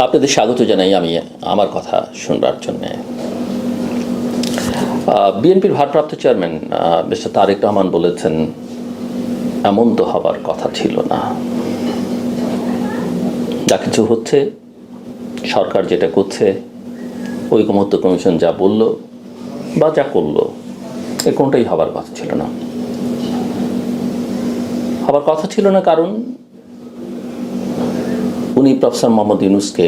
আপনাদের স্বাগত জানাই আমি আমার কথা শুনবার জন্যে। বিএনপির ভারপ্রাপ্ত চেয়ারম্যান মিস্টার তারেক রহমান বলেছেন, এমন তো হবার কথা ছিল না। যা কিছু হচ্ছে, সরকার যেটা করছে, ঐকমত্য কমিশন যা বলল বা যা করল, এ কোনটাই হবার কথা ছিল না। হবার কথা ছিল না কারণ উনি প্রফেসর মোহাম্মদ ইউনুসকে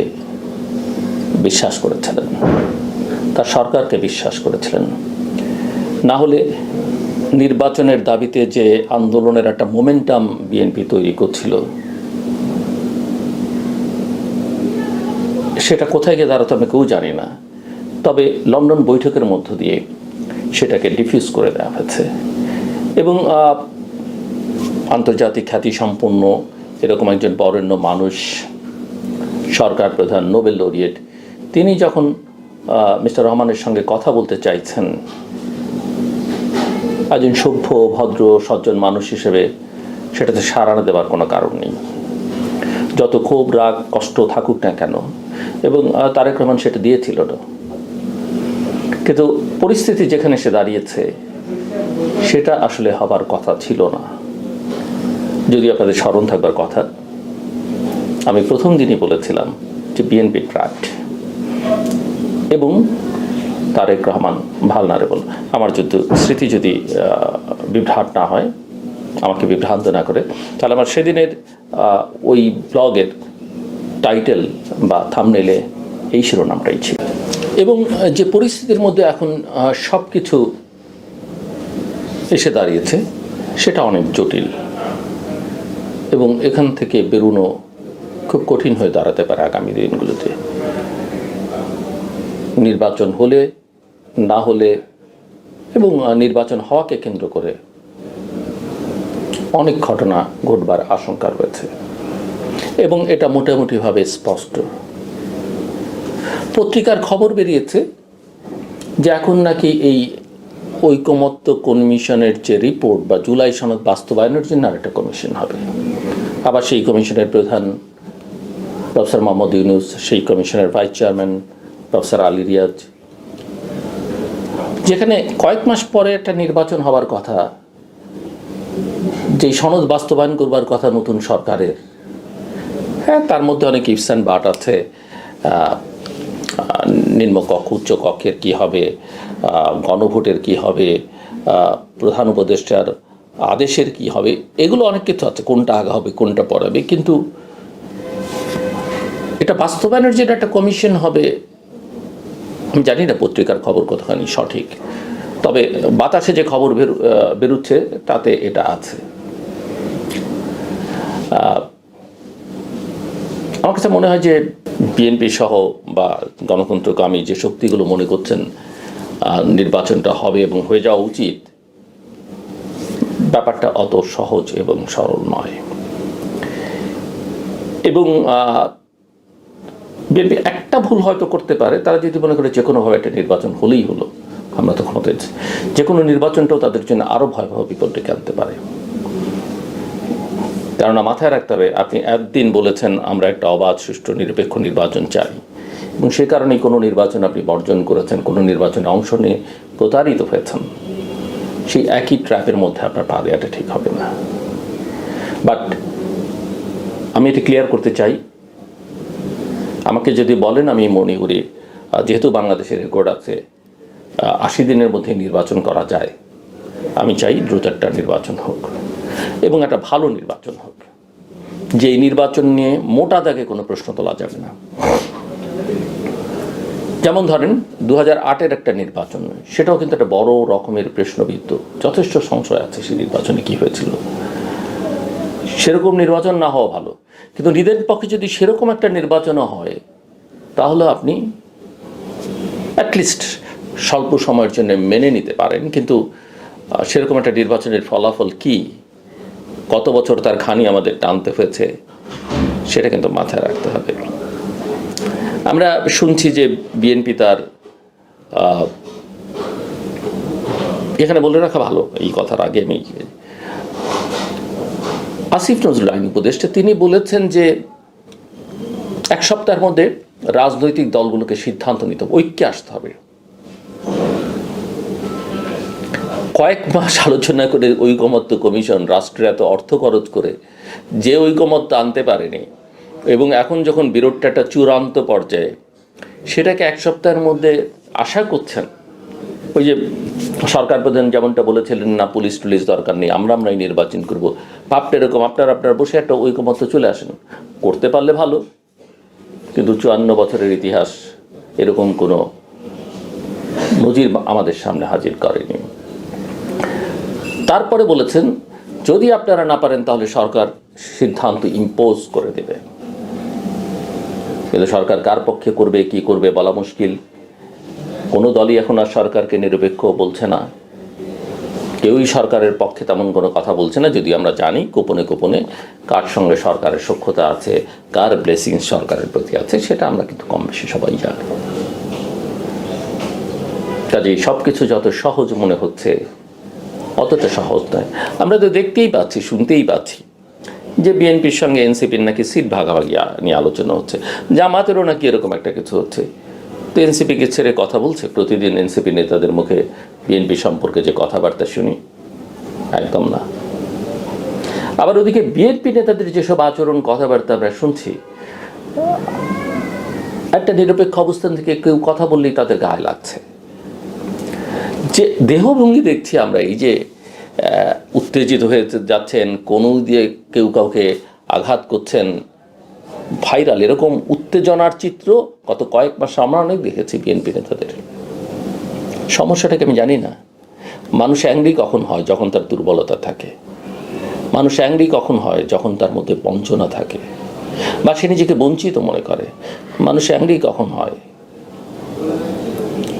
বিশ্বাস করেছিলেন। তার সরকারকে বিশ্বাস করেছিলেন। না হলে নির্বাচনের দাবিতে যে আন্দোলনের একটা মোমেন্টাম বিএনপি তৈরি করছিল, সেটা কোথায় গিয়ে দাঁড়াতো আমি কেউ জানি না। তবে লন্ডন বৈঠকের মধ্য দিয়ে সেটাকে ডিফিউজ করে দেওয়া হয়েছে। এবং আন্তর্জাতিক খ্যাতিসম্পন্ন এরকম একজন বরেণ্য মানুষ সরকার প্রধান, নোবেল লরিয়েট তিনি যখন মিস্টার রহমানের সঙ্গে কথা বলতে চাইছেন, একজন সভ্য, ভদ্র, সজ্জন মানুষ হিসেবে সেটাতে সাড়া দেওয়ার কোনো কারণ নেই। যত ক্ষোভ, রাগ, কষ্ট থাকুক না কেন, এবং তারেক রহমান সেটা দিয়েছিল না। কিন্তু পরিস্থিতি যেখানে সে দাঁড়িয়েছে, সেটা আসলে হবার কথা ছিল না। যদি আপনাদের স্মরণ থাকবার কথা আমি প্রথম দিনই বলেছিলাম যে বিএনপি ট্রাক্ট এবং তারেক রহমান ভালনারেবল। আমার যদি স্মৃতি যদি বিভ্রাট না হয়, আমাকে বিভ্রান্ত না করে, তাহলে আমার সেদিনের ওই ব্লগের টাইটেল বা থামনেলে এই শিরোনামটাই ছিল। এবং যে পরিস্থিতির মধ্যে এখন সব কিছু এসে দাঁড়িয়েছে, সেটা অনেক জটিল। এবং এখান থেকে বেরোনো খুব কঠিন হয়ে দাঁড়াতে পারে আগামী দিনগুলোতে। নির্বাচন হলে, না হলে এবং নির্বাচন হওয়াকে কেন্দ্র করে অনেক ঘটনা ঘটবার আশঙ্কা রয়েছে। এবং এটা মোটামুটিভাবে স্পষ্ট। পত্রিকার খবর বেরিয়েছে যে এখন নাকি এই ঐকমত্য কমিশনের যে রিপোর্ট বা জুলাই সনদ বাস্তবায়নের জন্য আরেকটা কমিশন হবে, আবার সেই কমিশনের প্রধান প্রফেসর মোহাম্মদ ইউনুস সেই কমিশনের vice chairman professor Ali Riaz যেখানে কয়েক মাস পরে একটা নির্বাচন হবার কথা যে সনদ বাস্তবায়ন করবার কথা নতুন সরকারের হ্যাঁ তার মধ্যে অনেক ইফস অ্যান্ড বাট আছে। আহ, আহ, নিম্ন কক্ষ উচ্চ কক্ষের কি হবে গণভোটের কি হবে প্রধান উপদেষ্টার আদেশের কি হবে এগুলো অনেক কিছু আছে। কোনটা আগে হবে কোনটা পরে হবে কিন্তু এটা বাস্তবায়নের যেটা একটা কমিশন হবে। আমি জানি না পত্রিকার খবর কতখানি সঠিক, তবে বাতাসে যে খবর বেরোচ্ছে, তাতে এটা আছে। আমার কাছে মনে হয় যে বিএনপি সহ বা গণতন্ত্রকামী যে শক্তিগুলো মনে করছেন নির্বাচনটা হবে এবং হয়ে যাওয়া উচিত, ব্যাপারটা অত সহজ এবং সরল নয়। এবং বিএনপি একটা ভুল হয়তো করতে পারে, তারা যদি মনে করে যে কোনোভাবে একটা নির্বাচন হলেই হলো, আমরা তো ক্ষমতায়। যে কোনো নির্বাচনটাও তাদের জন্য আরও ভয়াবহ বিপদ ডেকে আনতে পারে। কেননা মাথায় রাখতে হবে, আপনি একদিন বলেছেন, আমরা একটা অবাধ, সুষ্ঠু, নিরপেক্ষ নির্বাচন চাই। এবং সে কারণেই কোনো নির্বাচন আপনি বর্জন করেছেন, কোনো নির্বাচনে অংশ নিয়ে প্রতারিত হয়েছেন। সেই একই ট্র্যাপের মধ্যে আপনার পা দেওয়াটা ঠিক হবে না। বাট আমি এটা ক্লিয়ার করতে চাই আমাকে যদি বলেন আমি মনে করি যেহেতু বাংলাদেশের রেকর্ড আছে আশি দিনের মধ্যে নির্বাচন করা যায়, আমি চাই দ্রুত একটা নির্বাচন হোক এবং একটা ভালো নির্বাচন হোক। যে এই নির্বাচন নিয়ে মোটা দাগে কোনো প্রশ্ন তোলা যাবে না। যেমন ধরেন দু হাজার আটের একটা নির্বাচন, সেটাও কিন্তু একটা বড় রকমের প্রশ্নবিদ্ধ। যথেষ্ট সংশয় আছে সেই নির্বাচনে কি হয়েছিল। সেরকম নির্বাচন না হওয়া ভালো। কিন্তু নিজের পক্ষে যদি সেরকম একটা নির্বাচনও হয়, তাহলে আপনি অ্যাটলিস্ট স্বল্প সময়ের জন্য মেনে নিতে পারেন। কিন্তু সেরকম একটা নির্বাচনের ফলাফল কি? কত বছর তার খানি আমাদের টানতে হয়েছে? সেটা কিন্তু মাথায় রাখতে হবে। আমরা শুনছি যে বিএনপি তার এখানে বলে রাখা ভালো, এই কথার আগে আমি আসিফ নজরুল আইন উপদেষ্টা, তিনি বলেছেন যে এক সপ্তাহের মধ্যে রাজনৈতিক দলগুলোকে সিদ্ধান্ত নিতে হবে, ঐক্যে আসতে হবে। কয়েক মাস আলোচনা করে ঐকমত্য কমিশন রাষ্ট্রের এত অর্থ খরচ করে যে ঐকমত্য আনতে পারেনি এবং এখন যখন বিরোধটা একটা চূড়ান্ত পর্যায়ে, সেটাকে এক সপ্তাহের মধ্যে আশা করছেন ওই যে সরকার প্রধান যেমনটা বলেছিলেন, না, পুলিশ টুলিশ দরকার নেই, আমরা আমরাই নির্বাচন করব। পাপটা এরকম, আপনার আপনার বসে একটা ঐকমত্য চলে আসেন। করতে পারলে ভালো, কিন্তু চুয়ান্ন বছরের ইতিহাস এরকম কোনো নজির আমাদের সামনে হাজির করেনি। তারপরে বলেছেন, যদি আপনারা না পারেন, তাহলে সরকার সিদ্ধান্ত ইম্পোজ করে দেবে। কিন্তু সরকার কার পক্ষে করবে, কি করবে, বলা মুশকিল। কোনো দলই এখন আর সরকারকে নিরপেক্ষ বলছে না। কেউই সরকারের পক্ষে তেমন কোনো কথা বলছে না, যদি আমরা জানি গোপনে গোপনে কার সঙ্গে সরকারের সক্ষতা আছে, কার ব্লেসিং সরকারের প্রতি আছে, সেটা আমরা কিন্তু কম বেশি সবাই জানি। কাজেই সব কিছু যত সহজ মনে হচ্ছে, অতটা সহজ নয়। আমরা তো দেখতেই পাচ্ছি, শুনতেই পাচ্ছি যে বিএনপির সঙ্গে এনসিপির নাকি সিট ভাগাভাগি নিয়ে আলোচনা হচ্ছে। জামাতেরও নাকি এরকম একটা কিছু হচ্ছে। তো এনসিপিকে ছেড়ে কথা বলছে। প্রতিদিন এনসিপি নেতাদের মুখে বিএনপি সম্পর্কে যে কথাবার্তা শুনি, একদম না। আবার ওদিকে বিএনপি নেতাদের যেসব আচরণ, কথাবার্তা আমরা শুনছি, একটা নিরপেক্ষ অবস্থান থেকে কেউ কথা বললেই তাদের গায়ে লাগছে। যে দেহভঙ্গি দেখছি আমরা, এই যে উত্তেজিত হয়ে যাচ্ছেন কোনো দিয়ে কেউ কাউকে আঘাত করছেন ভাইরাল এরকম উত্তেজনার চিত্র গত কয়েক মাস আমরা অনেক দেখেছি বিএনপি নেতাদের। সমস্যাটাকে আমি জানি না। মানুষ অ্যাংরি কখন হয় যখন তার দুর্বলতা থাকে? মানুষ অ্যাংরি কখন হয় যখন তার মধ্যে বঞ্চনা থাকে? বা সে নিজেকে বঞ্চিত মনে করে। মানুষ অ্যাংরি কখন হয়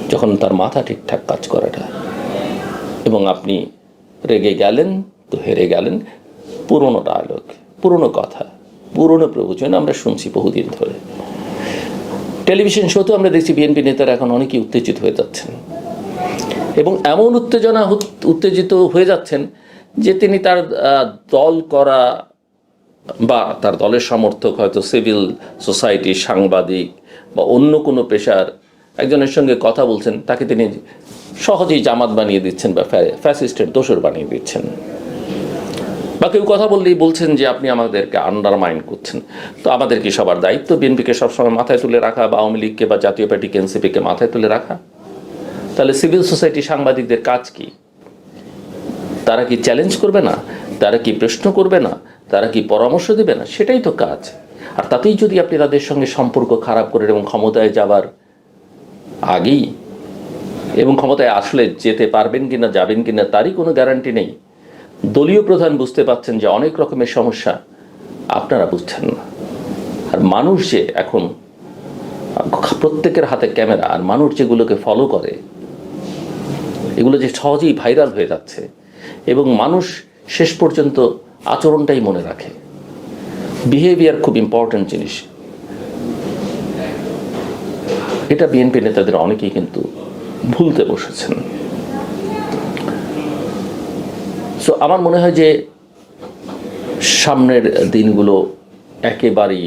যখন তার মাথা ঠিকঠাক কাজ করাটা এবং আপনি রেগে গেলেন, তো হেরে গেলেন। পুরনো ডায়লগ পুরনো কথা। পুরনো প্রবচন আমরা শুনছি বহুদিন ধরে। টেলিভিশন শোতে আমরা দেখছি বিএনপি নেতারা এখন অনেকেই উত্তেজিত হয়ে যাচ্ছেন। এবং এমন উত্তেজনা উত্তেজিত হয়ে যাচ্ছেন যে তিনি তার দল করা বা তার দলের সমর্থক হয়তো সিভিল সোসাইটি, সাংবাদিক বা অন্য কোনো পেশার একজনের সঙ্গে কথা বলছেন, তাকে তিনি সহজেই জামাত বানিয়ে দিচ্ছেন বা ফ্যাসিস্টের দোষর বানিয়ে দিচ্ছেন। বা কেউ কথা বললেই বলছেন যে আপনি আমাদেরকে আন্ডারমাইন করছেন। তো আমাদের কি সবার দায়িত্ব বিএনপিকে সবসময় মাথায় তুলে রাখা বা আওয়ামী লীগকে বা জাতীয় পার্টিকে এনসিপিকে মাথায় তুলে রাখা। তাহলে সিভিল সোসাইটি সাংবাদিকদের কাজ কি? তারা কি চ্যালেঞ্জ করবে না? তারা কি প্রশ্ন করবে না? তারা কি পরামর্শ দেবে না? সেটাই তো কাজ। আর তাতেই যদি আপনি তাদের সঙ্গে সম্পর্ক খারাপ করেন এবং ক্ষমতায় যাবার আগেই এবং ক্ষমতায় আসলে যেতে পারবেন কিনা, যাবেন কিনা, তারই কোনো গ্যারান্টি নেই। দলীয় প্রধান বুঝতে পাচ্ছেন যে অনেক রকমের সমস্যা আপনারা বুঝছেন না। আর মানুষ যে এখন প্রত্যেকের হাতে ক্যামেরা, আর মানুষ যেগুলোকে ফলো করে, এগুলো যে সহজেই ভাইরাল হয়ে যাচ্ছে, এবং মানুষ শেষ পর্যন্ত আচরণটাই মনে রাখে। বিহেভিয়ার খুব ইম্পর্ট্যান্ট জিনিস। এটা বিএনপি নেতাদের অনেকেই কিন্তু ভুলতে বসেছেন। সো আমার মনে হয় যে সামনের দিনগুলো একেবারেই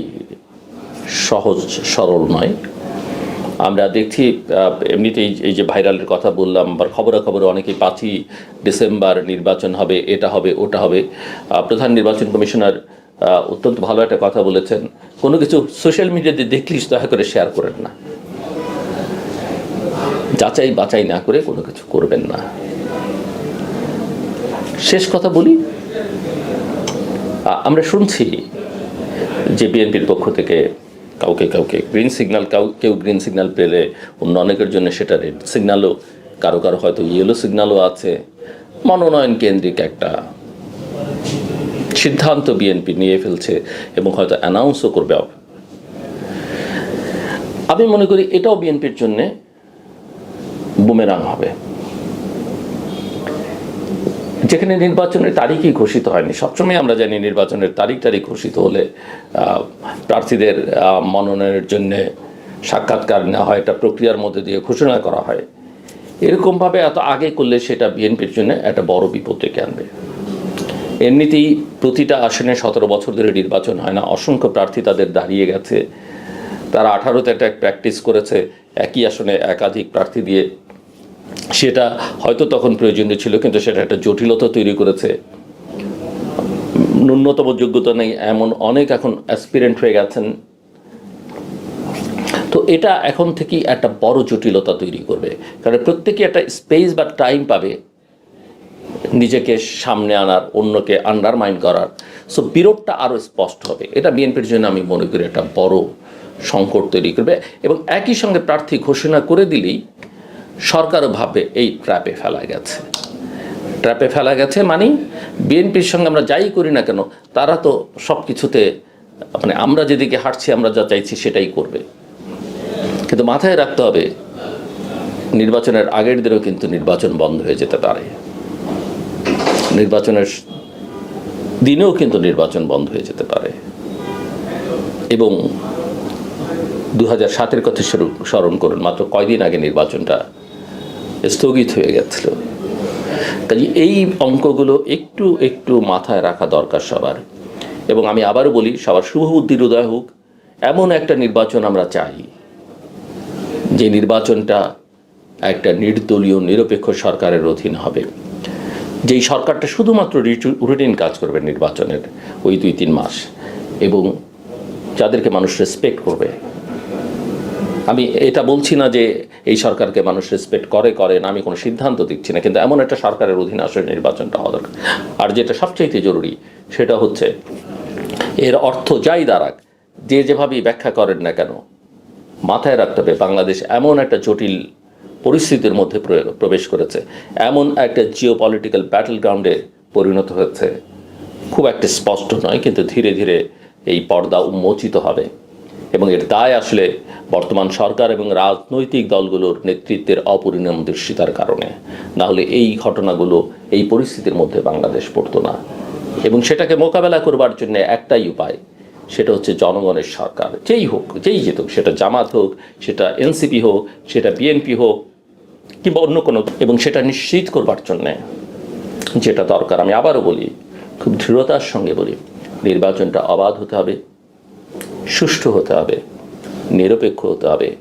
সহজ, সরল নয়। আমরা দেখছি এমনিতেই এই যে ভাইরালের কথা বললাম, বা খবরাখবরে অনেকেই পাঁচই ডিসেম্বর নির্বাচন হবে, এটা হবে, ওটা হবে। প্রধান নির্বাচন কমিশনার অত্যন্ত ভালো একটা কথা বলেছেন। কোনো কিছু সোশ্যাল মিডিয়াতে দেখলিস, দয়া করে শেয়ার করেন না। যাচাই বাছাই না করে কোনো কিছু করবেন না। শেষ কথা বলি। আমরা শুনছি যে বিএনপির পক্ষ থেকে কাউকে কাউকে গ্রিন সিগন্যাল কাউ কেউ গ্রিন সিগন্যাল পেলে অন্য অনেকের জন্য সেটা রেড সিগন্যালও কারও কারও হয়তো ইয়েলো সিগন্যালও আছে। মনোনয়ন কেন্দ্রিক একটা সিদ্ধান্ত বিএনপি নিয়ে ফেলছে এবং হয়তো অ্যানাউন্সও করবে। আমি মনে করি এটাও বিএনপির জন্যে বুমেরাং হবে। যেখানে নির্বাচনের তারিখই ঘোষিত হয়নি। সবসময় আমরা জানি নির্বাচনের তারিখ তারিখ ঘোষিত হলে প্রার্থীদের মনোনয়নের জন্য সাক্ষাৎকার নেওয়া হয়, একটা প্রক্রিয়ার মধ্যে দিয়ে ঘোষণা করা হয়। এরকমভাবে এত আগে করলে সেটা বিএনপির জন্য একটা বড় বিপদ ডেকে আনবে। এমনিতেই প্রতিটা আসনে সতেরো বছর ধরে নির্বাচন হয় না। অসংখ্য প্রার্থী তাদের দাঁড়িয়ে গেছে। তারা আঠারোতে একটা প্র্যাকটিস করেছে। একই আসনে একাধিক প্রার্থী দিয়ে সেটা হয়তো তখন প্রয়োজনীয় ছিল, কিন্তু সেটা একটা জটিলতা তৈরি করেছে। ন্যূনতম যোগ্যতা নেই এমন অনেক এখন অ্যাসপিরেন্ট হয়ে গেছেন। তো এটা এখন থেকেই একটা বড় জটিলতা তৈরি করবে। কারণ প্রত্যেকে একটা স্পেস বা টাইম পাবে নিজেকে সামনে আনার, অন্যকে আন্ডারমাইন করার। সো বিরোধটা আরও স্পষ্ট হবে। এটা বিএনপির জন্য আমি মনে করি একটা বড় সংকট তৈরি করবে। এবং একই সঙ্গে প্রার্থী ঘোষণা করে দিলেই সরকারও ভাববে এই ট্র্যাপে ফেলা গেছে। ট্র্যাপে ফেলা গেছে মানে বিএনপির সঙ্গে আমরা যাই করি না কেন, তারা তো সব কিছুতে মানে আমরা যেদিকে হাঁটছি, আমরা যা চাইছি সেটাই করবে। কিন্তু মাথায় রাখতে হবে, নির্বাচনের আগের দিনেও কিন্তু নির্বাচন বন্ধ হয়ে যেতে পারে। নির্বাচনের দিনেও কিন্তু নির্বাচন বন্ধ হয়ে যেতে পারে। এবং দু হাজার সাতের কথা স্মরণ করুন, মাত্র কয়দিন আগে নির্বাচনটা স্থগিত হয়ে গেছিল। কাজে এই অঙ্কগুলো একটু একটু মাথায় রাখা দরকার সবার। এবং আমি আবারও বলি, সবার শুভ বুদ্ধির উদয় হোক, এমন একটা নির্বাচন আমরা চাই। যে নির্বাচনটা একটা নির্দলীয়, নিরপেক্ষ সরকারের অধীন হবে। যেই সরকারটা শুধুমাত্র রুটিন কাজ করবে নির্বাচনের ওই দুই, তিন মাস। এবং যাদেরকে মানুষ রেসপেক্ট করবে আমি এটা বলছি না যে এই সরকারকে মানুষ রেসপেক্ট করে করে না, আমি কোনো সিদ্ধান্ত দিচ্ছি না, কিন্তু এমন একটা সরকারের অধীনে আসলে নির্বাচনটা হওয়া দরকার। আর যেটা সবচাইতে জরুরি সেটা হচ্ছে এর অর্থ যাই দাঁড়াক, যে যেভাবেই ব্যাখ্যা করেন না কেন, মাথায় রাখতে হবে বাংলাদেশ এমন একটা জটিল পরিস্থিতির মধ্যে প্র- প্রবেশ করেছে, এমন একটা জিও পলিটিক্যাল ব্যাটল গ্রাউন্ডে পরিণত হয়েছে। খুব একটা স্পষ্ট নয়, কিন্তু ধীরে ধীরে এই পর্দা উন্মোচিত হবে। এবং এর দায় আসলে বর্তমান সরকার এবং রাজনৈতিক দলগুলোর নেতৃত্বের অপরিণামদর্শিতার কারণে। না হলে এই ঘটনাগুলো এই পরিস্থিতির মধ্যে বাংলাদেশ পড়তো না। এবং সেটাকে মোকাবেলা করবার জন্য একটাই উপায়, সেটা হচ্ছে জনগণের সরকার। যেই হোক, যেই যেতুক সেটা জামাত হোক, সেটা এনসিপি হোক, সেটা বিএনপি হোক, কিংবা অন্য কোনো, এবং সেটা নিশ্চিত করবার জন্যে যেটা দরকার। আমি আবারও বলি, খুব দৃঢ়তার সঙ্গে বলি, নির্বাচনটা অবাধ হতে হবে। সুষ্ঠু হতে হবে, নিরপেক্ষ হতে হবে,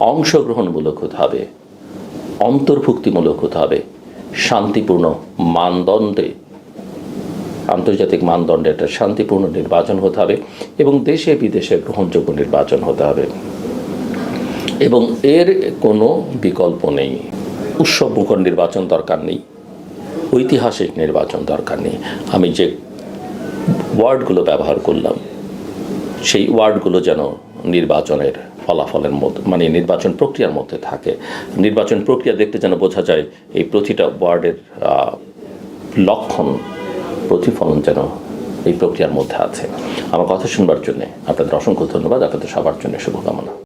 অংশগ্রহণমূলক হতে হবে, অন্তর্ভুক্তিমূলক হতে হবে, শান্তিপূর্ণ মানদণ্ডে, আন্তর্জাতিক মানদণ্ডে একটা শান্তিপূর্ণ নির্বাচন হতে হবে এবং দেশে বিদেশে গ্রহণযোগ্য নির্বাচন হতে হবে। এবং এর কোনো বিকল্প নেই। উৎসবমুখর নির্বাচন দরকার নেই, ঐতিহাসিক নির্বাচন দরকার নেই। আমি যে ওয়ার্ডগুলো ব্যবহার করলাম সেই ওয়ার্ডগুলো যেন নির্বাচনের ফলাফলের মধ্যে মানে নির্বাচন প্রক্রিয়ার মধ্যে থাকে। নির্বাচন প্রক্রিয়া দেখতে যেন বোঝা যায়, এই প্রতিটা ওয়ার্ডের লক্ষণ, প্রতিফলন যেন এই প্রক্রিয়ার মধ্যে আছে। আমার কথা শুনবার জন্যে আপনাদের অসংখ্য ধন্যবাদ, আপনাদের সবার জন্য শুভকামনা।